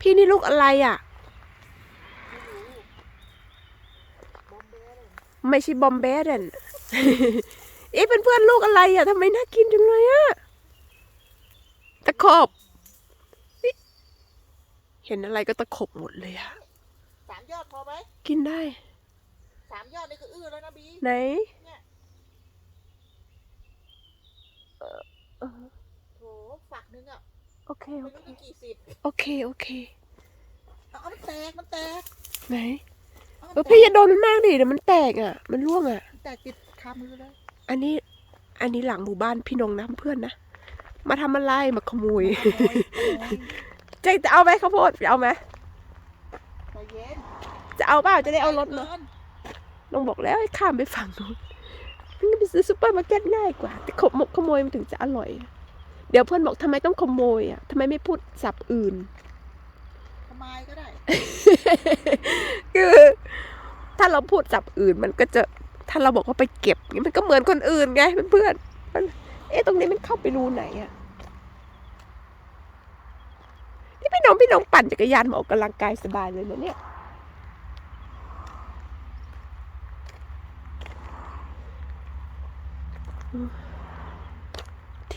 พี่นี่ลูกอะไรอะ ไม่ใช่บอมเบสเดนเอ๊ะเป็นเพื่อนลูกอะไรอะทำไมน่ากินจังเลยอะตะขบนี่เห็นอะไรก็ตะขบหมดเลยอะสามยอดพอไหมกินได้สามยอดนี่คืออื้อแล้วนะบีไหนโถฝักนึงอะ โอเค โอไม่เครู้กี่กี่สิบโอเค โอเคเอาเอามันแตก มันแตกไหนเอาเอมัอนแตพี่กอย่าโดนมันมากดิเดี๋ยวมันแตกอะ มันร่วงอะมันแตกติดคามือเลยอันนี้ อันนี้หลังหมู่บ้านพี่นงนะเพื่อนนะ มาทำอะไรมาขโมย โอ้ยโอ้ยเจ๊จะเอาไหมข้าวโพดจะเอาไหมใจเย็นจะเอาเปล่าจะได้เอารถมากินลงบอกแล้วให้ข้ามไปฝั่งนู้นมันก็ไปซื้อซูเปอร์มาร์เก็ตง่ายกว่า แต่ขโมยขโมยมันถึงจะอร่อย เดี๋ยวเพื่อนบอกทำไมต้องขโมยอะทำไมไม่พูดสับอื่นทำไมก็ได้ คือถ้าเราพูดสับอื่นมันก็จะถ้าเราบอกว่าไปเก็บอย่างนี้มันก็เหมือนคนอื่นไงเพื่อนๆมันเอ๊ะตรงนี้มันเข้าไปรูไหนอะนี่พี่น้องพี่น้องปั่นจักรยานมาออกกำลังกายสบายเลยนะเนี่ย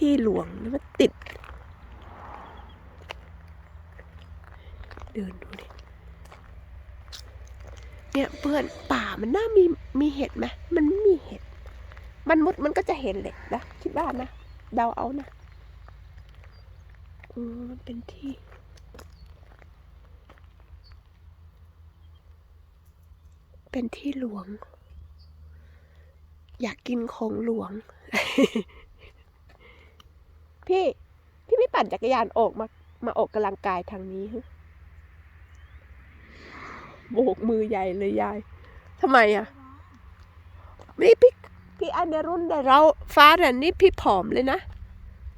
ที่หลวงแล้วมันติด เดินดูดิ เนี่ยเพื่อนป่ามันน่ามีมีเห็ดไหมมันไม่มีเห็ด มันมุดมันก็จะเห็นเหล็กนะคิดว่านะเดาเอานะอืมมันเป็นที่เป็นที่หลวง อยากกินของหลวง พี่ พี่ไม่ปั่นจักรยานออกมา มาออกกำลังกายทางนี้ฮะโบกมือใหญ่เลยยายทำไมอะนี่พี่พี่อันเดรุ่นแต่เราฟ้าแต่ยนี่พี่ผอมเลยนะ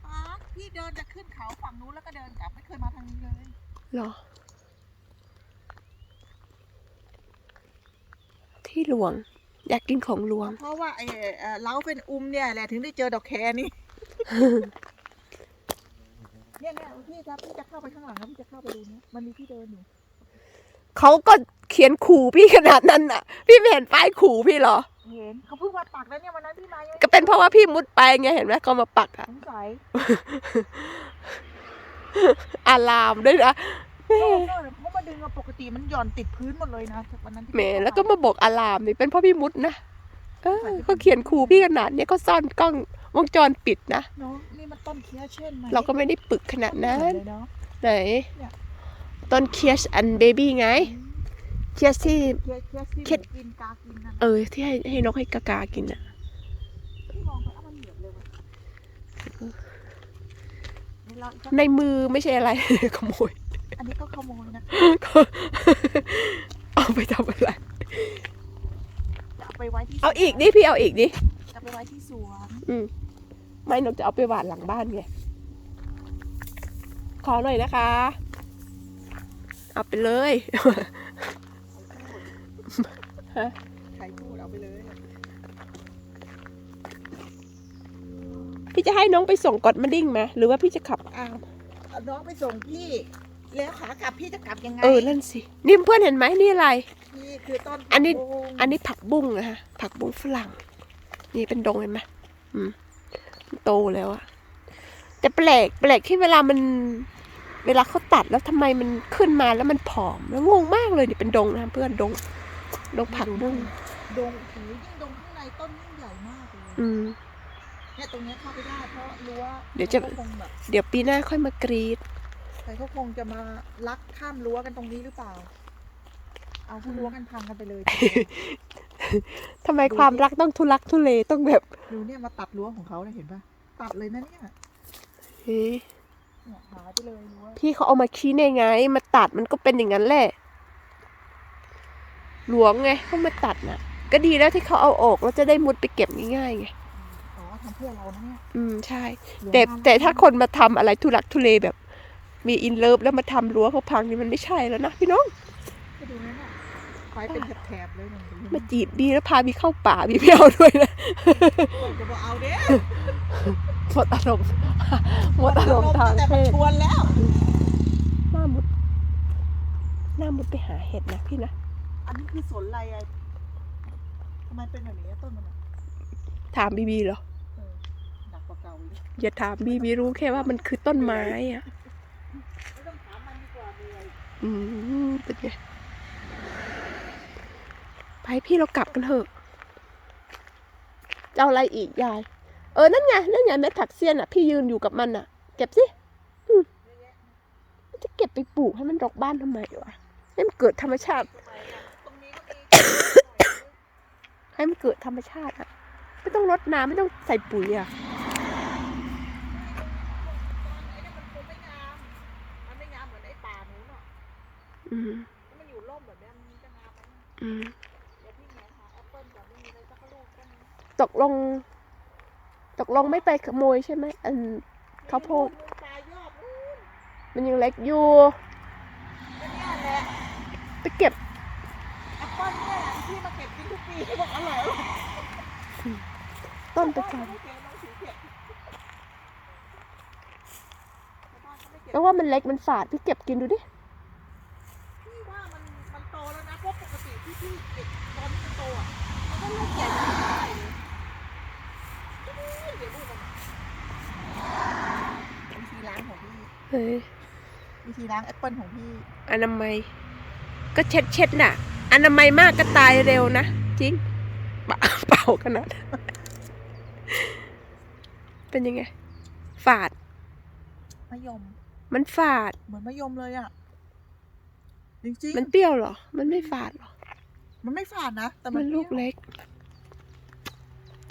อ๋อพี่เดินจะขึ้นเขาฝั่งนู้นแล้วก็เดินกลับไม่เคยมาทางนี้เลยเหรอ ที่หลวง อยากกินของหลวง เพราะว่าไอ้เอ่อเล้าเป็นอุ้มเนี่ยแหละถึงได้เจอดอกแคนี่ เนี่ยเนี่ยพี่ครับพี่จะเข้าไปข้างหลังครับพี่จะเข้าไปดูเนี่ยมันมีที่เดินอยู่เขาก็เขียนขู่พี่ขนาดนั้นน่ะ พี่ไม่เห็นป้ายขู่พี่เหรอ เห็นเขาเพิ่งมาปักแล้วเนี่ยวันนั้นพี่มายังก็เป็นเพราะว่าพี่มุดไปไงเห็นไหมเขามาปักอะสงสัยอารามด้วยนะโน่นโน่นเขามาดึงมาปกติมันหย่อนติดพื้นหมดเลยนะวันนั้นที่แหมพี่เข้าแล้วก็มาบอกอารามนี่เป็นเพราะพี่มุดนะเออเขาเขียนขู่พี่ขนาดเนี้ยเขาซ่อนกล้องวงจรปิดนะเนาะนี่มันต้นเคียเช่นไหมเราก็ไม่ได้ปึกขนาดนั้นเลยเนาะ ไหน เนี่ย ต้นเคียชอันเบบี้ไงเคียชที่ เคียเคียที่เคียกินกากินนั่นเออ ที่ให้ให้นกให้กากากินอะพี่มองไปเอามันเหนียวเลยว่ะนี่เราอีกสักในมือไม่ใช่อะไร ขโมย อันนี้ก็ขโมยนะเอาไปทำอะไร จะเอาไปไว้ที่เอาอีกดิพี่เอาอีกดิ จะไปไว้ที่สวน อืม ไม่นกจะเอาไปหวานหลังบ้านไงขอหน่อยนะคะ เอาไปเลยฮะใครพูดเอาไปเลย พี่จะให้น้องไปส่งกอดมาดิ้งไหมหรือว่าพี่จะขับอ้าวเอาน้องไปส่งพี่ แล้วขากลับพี่จะกลับยังไงเออนั่นสินี่เพื่อนเห็นไหมนี่อะไร นี่คือต้นอันนี้ผักบุ้งอันนี้ผักบุ้งนะฮะผักบุ้งฝรั่ง นี่เป็นดงเห็นไหมอืมมัน โตแล้วอะแต่แปลกแปลกที่เวลามัน เวลาเขาตัดแล้วทำไมมันขึ้นมาแล้วมันผอม แล้วงงมากเลยนี่เป็นดงนะเพื่อนดงดงผักบุ้งดงโอ้โหยิ่งดงข้างในต้นยิ่งใหญ่มากเลยอืมเนี่ยตรงเนี้ยเข้าไปได้เพราะรั้วเดี๋ยวจะขาคงแบบเดี๋ยวปีหน้าค่อยมากรีดใครเขาคงจะมาลักข้ามรั้วกันตรงนี้หรือเปล่า เอาทั้งรั้วกันพังกันไปเลย ทำไมความรักต้องทุลักทุเลต้องแบบดูเนี่ยมาตัดรั้วของเขาเนี่ยเห็นปะตัดเลยนะเนี่ยเฮ้ยเนี่ยหายไปเลยรั้วพี่เขาเอามาชี้ในไง มาตัดมันก็เป็นอย่างนั้นแหละ หลวงไงเขามาตัดน่ะ ก็ดีแล้วที่เขาเอาออกแล้วจะได้มุดไปเก็บง่ายๆไง อ๋อทำเพื่อเรานะเนี่ยอืมใช่รั้วแต่บ้นแต่ถ้าคนมาทำอะไรทุลักทุเลแบบ มีอินเลิฟแล้วมาทำรั้วเขาพังนี่มันไม่ใช่แล้วนะพี่น้องไปดูนั่นน่ะ ไฟเป็นแถบๆเลยเนี่ยมาจีบบีแล้วพาบีเข้าป่าบีไม่เอาด้วยนะจะบอกเอาเด้หมดอารมณ์หมดอารมณ์ทางแต่เพมันศชวนแล้วหน้ามุดมุดไปหาเห็ดนะพี่นะ อันนี้คือสวนอะไรอะทำไมเป็นแบบนี้อะต้นมันอะถามบีบีเหรอเออหนักกว่าเก่าอีกอย่าถามบีบีรู้แค่ว่ามันคือต้นไม้อะไม่ต้องถามมันดีกว่าเลยอืมเป็นไง ไปพี่เรากลับกันเถอะจะเอาอะไรอีกยาย เออนั่นไงนั่นไงเม็ดผักเสี้ยนอะ พี่ยืนอยู่กับมันอะ เก็บสิจะเก็บไปปลูกให้มันรกบ้านทำไมวะให้มันเกิดธรรมชาติ ให้มันเกิดธรรมชาติอะ ไม่ต้องรดน้ำไม่ต้องใส่ปุ๋ยอะอ้เนี่ยมั ตกลง ตกลงไม่ไปขโมยใช่ไหมอันข้าวโพดมีปลายยอดนู้นมันยังเล็กอยู่ก็เนี่ยแหละไปเก็บแอปเปิ้ลเนี่ยแหละที่มาเก็บกินทุกปีบอกอร่อยอร่อยต้นไปก่อนไม่เก็บมันสีเก็บชาวบ้านเขาไม่เก็บแปลว่ามันเล็กมันฝาดพี่เก็บกินดูดิพี่ว่ามันมันโตแล้วนะเพราะปกติที่พี่เก็บตอนที่มันโตอะมันก็ลูกใหญ่ไม่ได้เลยเดี๋ย วลูกมันวิธีล้างของพี่เฮ้ยวิธีล้างแอปเปิลของพี่อนามัย ก็เช็ดเช็ดน่ะ อนามัยมากก็ตายเร็วนะ จริง เปล่าเปล่าขนาด เป็นยังไง ฝาด มะยม มันฝาด เหมือนมะยมเลยอะ จริงๆ มันเปรี้ยวเหรอ มันไม่ฝาดเหรอ มันไม่ฝาดนะ แต่มัมันนลูกปรี้ยวเล็ก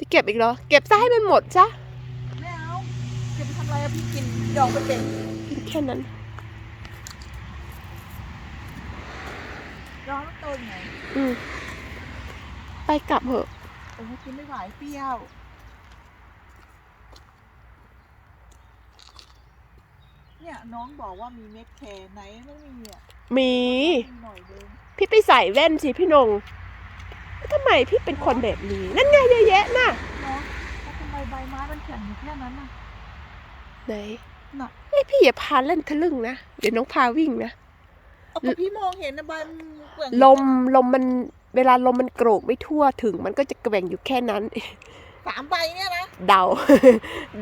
จะเก็บอีกเหรอ เก็บซะให้มันหมดซะไม่เอาจะไปทำอะไรอะพี่กินดองไปเป็นกินแค่นั้นดองแล้วโตยังไงอืมไปกลับเถอะโอ้ยกินไม่ไหวเปรี้ยว เนี่ยน้องบอกว่ามีเม็ดแคร์ไหนไม่มีอะมีมีหน่อยเดิม พี่ไปใส่แว่นสิพี่นง ทำไมพี่เป็นคนแบบนี้ นั่นไงเยอะแยะน่ะน้องแล้วทำไมใบไม้มันแข็งอยู่แค่นั้นน่ะไหนน่ะเอ้ยพี่อย่าพาเล่นทะลึ่งนะ เดี๋ยวน้องพาวิ่งนะ เอาแต่พี่มองเห็นนะใบมันแกว่งลมลมมันเวลาลมมันโกรกไม่ทั่วถึง มันก็จะแกว่งอยู่แค่นั้น สามใบเนี่ยนะเดา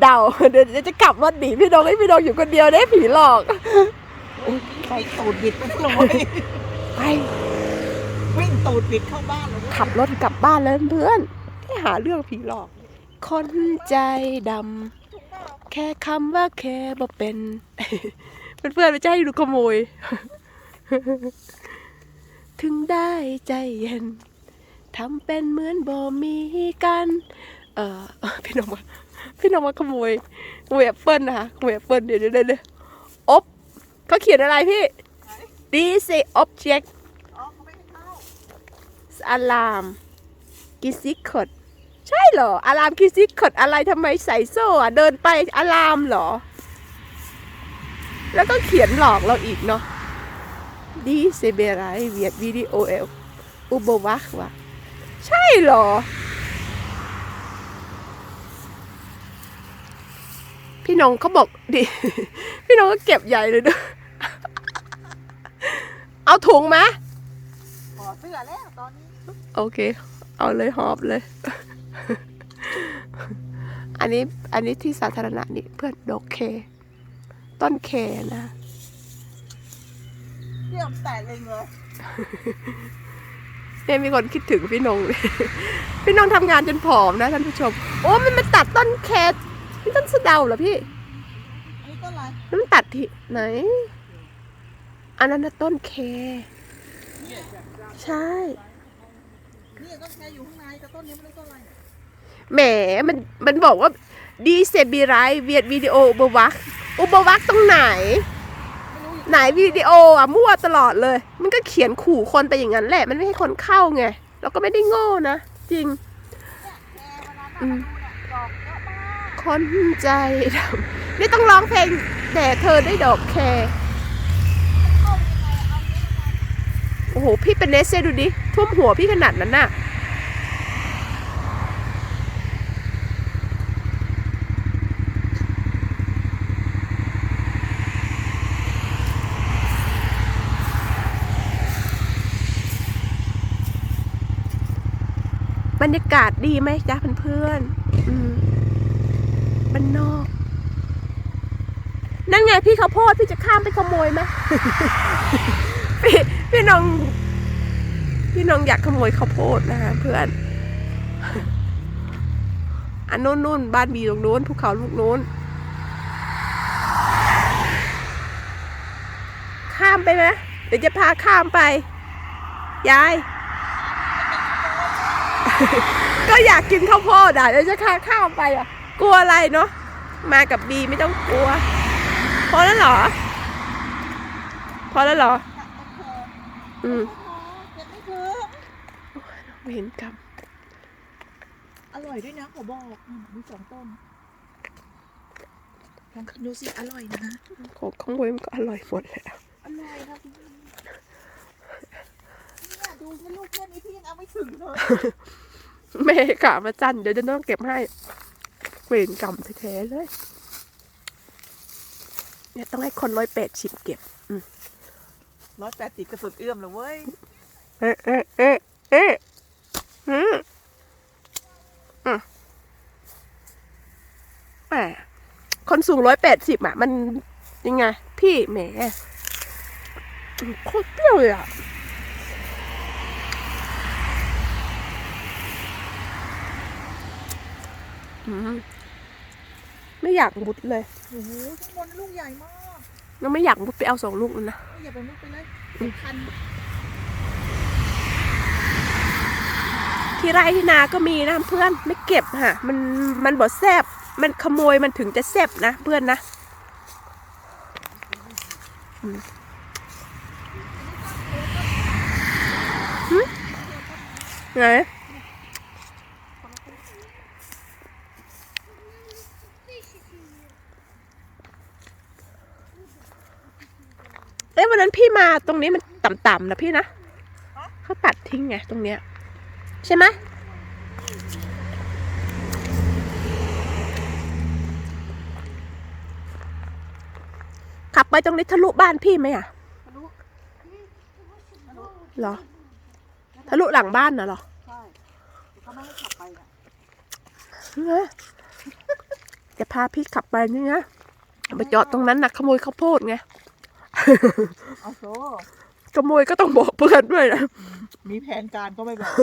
เดาเดี๋ยวเดี๋ยวจะกลับรถหนีพี่นงให้พี่นงอยู่คนเดียวได้ผีหลอกไปตูดบิดไปเลย ไป วิ่งตูดบิดเข้าบ้านเลยขับรถกลับบ้านเลยเพื่อนให้หาเรื่องผีหลอก คนใจดำแค่คำว่าแค่บ่เป็น เพื่อนๆไม่ใช่ดูขโมย ถึงได้ใจเย็นทำเป็นเหมือนบ่มีกัน เออพี่น้องมาพี่น้องมาขโมยขโมยแอปเปิลนะคะขโมยแอปเปิลเดี๋ยวเดี๋ยวเดี๋ยวอบเขาเขียนอะไรพี่ดีเซ object อ๋อเขาไม่ให้เข้า alarm กิซิคดใช่เหรออะลามกิซิคดอะไรทำไมใส่โซ่อะเดินไปอะลามเหรอ แล้วก็เขียนหลอกเราอีกเนาะดีเซเบรายเวียดวิดีโอเอลอุบวักวะใช่เหรอ พี่น้องเขาบอกดิ พี่น้องก็เก็บใหญ่เลยด้อเอาถุงไหมขอเสื้อแล้วตอนนี้ โอเค เอาเลยหอบเลย อันนี้อันนี้ที่สาธารณะนี่เพื่อนดอกเค ต้นเคนะเที่ยมแตกเองเลยเนี่ยมีคนคิดถึงพี่นงพี่นงทำงานจนผอมนะท่านผู้ชม โอ้มันมาตัดต้นแคนี่ต้นสะเดาเหรอพี่อันนี้ต้นอะไรแล้วมันตัดที่ไหน อันนั้นนะต้นเค ใช่ นี่ต้นแคอยู่ข้างในแต่ต้นนี้ไม่รู้ต้นอะไรแหมมันมันบอกว่าดีเซบีไรเวียดวิดีโออุบวักอุบวักตรงไหน ไม่รู้อีกไหนวิดีโออะมั่วตลอดเลย มันก็เขียนขู่คนไปอย่างนั้นแหละ มันไม่ให้คนเข้าไงเราก็ไม่ได้โง่นะ จริง แควันนั้นน่ะอืมดอกเยอะมากคนใจดำนี่ต้องร้องเพลงแต่เธอได้ดอกแคร์ โอ้โห พี่เป็นเนสเซ่ดูดิ ท่วมหัวพี่ขนาดนั้นน่ะ บรรยากาศดีไหมจ๊ะเพื่อนๆบ้านนอก นั่นไงพี่เขาโพดพี่จะข้ามไปขโมยไหม พี่น้อง พี่น้องอยากขโมยข้าวโพดนะคะเพื่อน อันนู้นนู่นบ้านบีตรงนู้นภูเขาลูกนู้น ข้ามไปไหมเดี๋ยวจะพาข้ามไปยาย ก็อยากกินข้าวโพดอะเดี๋ยวจะข้าข้ามไปอะ กลัวอะไรเนาะมากับบีไม่ต้องกลัว พอแล้วเหรอ พอแล้วเหรอ อืมเก็บไม่ถึงไม่เห็นกอร่อยด้วยนะขอบอกอืมมีสองต้นลองดูสิอร่อยนะำของข้างบนมันก็อร่อยหมดแล้วอร่อยนะพี่เนี่ยดูแค่ลูกแค่นี้พี่ยังเอาไม่ถึงเลยแม่กะมาจันเดี๋ยวจะต้องเก็บให้เวรกรรมแท้ๆเลย เนี่ยต้องให้คนร้อยแปดชิมเก็บ ร้อยแปดสิบกระสุนเอื้อมเลยเว้ย เอ๊ะเอ๊ะเอ๊ะเอ๊ะอืมอืมแหมคนสูงร้อยแปดสิบอะ มันยังไง พี่แหมอืมโคตรเปรี้ยวเลยอะอืมไม่อยากมุดเลย โอ้โหข้างบนลูกใหญ่มาก ยังไม่อยากมุดไปเอาสองลูกนั่นนะอย่าไปมุกไปเลยเป็นพันที่ไร่ที่นาก็มีนะเพื่อนไม่เก็บฮะมันมันบดแซบมันขโมยมันถึงจะแซบนะเพื่อนนะอืมหึไง อ้ยวันนั้นพี่มาตรงนี้มันต่ำๆนะพี่นะเขาตัดทิ้งไงตรงเนี้ย ใช่ไหมขับไปตรงนี้ทะลุบ้านพี่ไหมอะทะลุทะลุเหรอ ทะลุหลังบ้านน่ะเหรอใช่เขาไม่ให้ขับไปน่ะเอ้ยจะพาพี่ขับไปนี่นะไปจอดตรงนั้นนะขโมยข้าวโพดไง เอาโซขโมยก็ต้องบอกเพื่อนด้วยนะมีแผนการก็ไม่บอก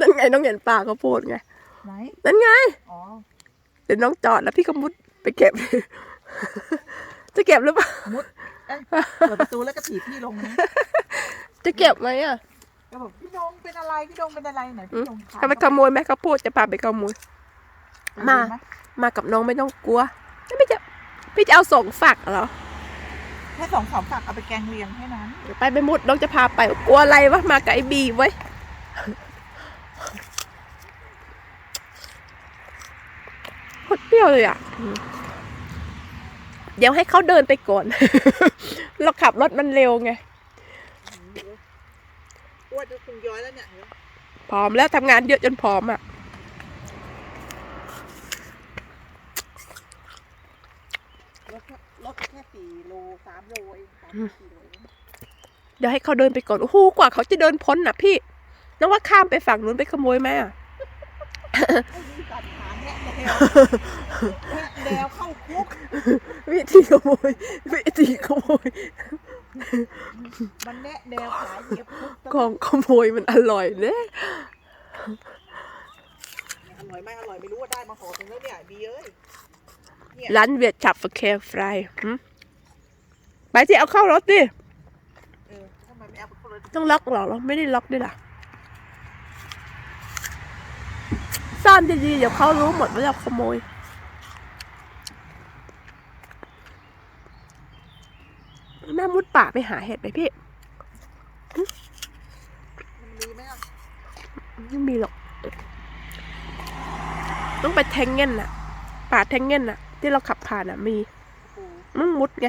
นั่นไงน้องเห็นป่าข้าวโพดไง ไหน นั่นไง อ๋อ เดี๋ยวน้องจอดแล้วพี่ก็มุดไปเก็บ จะเก็บหรือเปล่าเอ้ยเปิดประตูแล้วก็ถีบพี่ลงนะจะเก็บไหมอะก็บอกพี่ดงเป็นอะไรพี่ดงเป็นอะไรไหนอืพี่มดงถถ้าไปขโมยไหมข้าวโพดจะพาไปขโมย มาดีไหมากับน้องไม่ต้องกลัวพี่จะพี่จะเอาส่งฝักเหรอ แค่สองสามฝักเอาไปแกงเลียงแค่นั้น เดี๋ยวไปไม่มุดน้องจะพาไปกลัวอะไรวะมากับไอ้บีไว้ยโคตรเปรี้ยวเลยอะอืมเดี๋ยวให้เขาเดินไปก่อน เราขับรถมันเร็วไง อ้วนจะคงย้อยแล้วเนี่ยพร้อมแล้วทำงานเยอะจนพร้อมอะ รถแค่รถแค่ สี่โลสามโลเองสามสี่โลเองเดี๋ยวให้เขาเดินไปก่อน โอ้โห กว่าเขาจะเดินพ้นน่ะพี่น้องว่าข้ามไปฝั่งนู้นไปขโมยไหมอะไอ้นี่กัดขาแนะแนวแนวเข้าคุก วิธีขโมย วิธีขโมย มันแนะแนวขาเหยียบคุกของขโมยมันอร่อยเนะอร่อยไหมอร่อยไม่รู้ว่าได้มาห่อตรงแล้วเนี่ยดีเอ้ยร้านเวียดฉับฟแคร์ฟรายหึ ไปที่เอาเข้ารถดิเออทำไมไม่เอาไปคนละต้องล็อกเหรอเราไม่ได้ล็อกด้วยล่ะซ่อนดีๆเดี๋ยวเขารู้หมดว่าเราขโมยแม่มุดป่าไปหาเห็ดไปพี่มันมีไหมอะไม่มีหรอก ต้องไปแทงเง่นน่ะ ป่าแทงเง่นน่ะ ที่เราขับผ่านน่ะมีโอ้โหมันมุดไง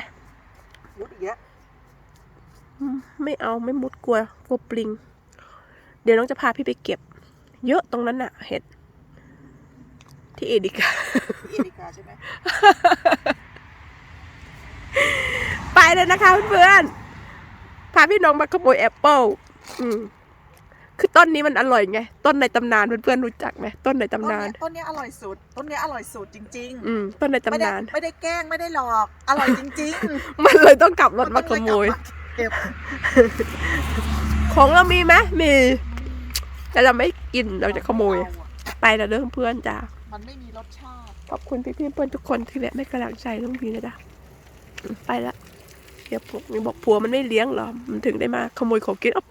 มุดอีกแล้ว อืม ไม่เอาไม่มุดกลัวกลัวปลิง เดี๋ยวน้องจะพาพี่ไปเก็บ เยอะตรงนั้นน่ะ เห็ด ที่เอดิกาที่เอริกาใช่ไหมไปเลยนะคะเพื่อนๆพาพี่น้องมาขโมยแอปเปิลอืมคือต้นนี้มันอร่อยไง ต้นในตำนานเพื่อนๆรู้จักไหมต้นในต้นตำนาน เนี้ยต้นเนี้ยอร่อยสุด ต้นเนี้ยอร่อยสุดจริง อืม ต้นในๆ ไม่ตำได้นาน ไม่ได้แกล้งไม่ได้หลอก อร่อยจริง ๆ มันเลยต้องกลับรถมาขโมยเก็บ ของเรามีไหมมี แต่เราไม่กินเราจะขโมย ไปแล้วเด้อเพื่อนจ้ามันไม่มีรสชาติ ขอบคุณพี่ๆเพื่อนทุกคนที่แบบไม่กำลังใจน้องพีนะจ๊ะอืมไปละเดี๋ยวผมมีบอกผัวมันไม่เลี้ยงเหรอ มันถึงได้มาขโมยของกินอ๊อบ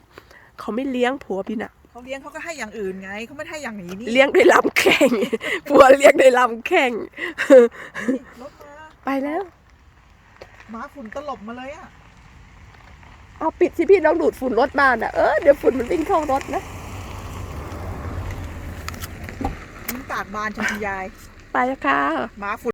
เขาไม่เลี้ยงผัวพี่น่ะเขาเลี้ยงเขาก็ให้อย่างอื่นไงเขาไม่ให้อย่างนี้นี่เลี้ยงด้วยลำแข่งผัวเลี้ยงด้วยลำแข่งนี่รถมาไปแล้ว หมาฝุ่นตลบมาเลยอะ เอาปิดสิพี่น้องดูดฝุ่นรถมาน่ะ เออเดี๋ยวฝุ่นมันวิ่งเข้ารถนะยิ้มปากบานชมคุณยาย ไปแล้วค่ะ หมาฝุ่น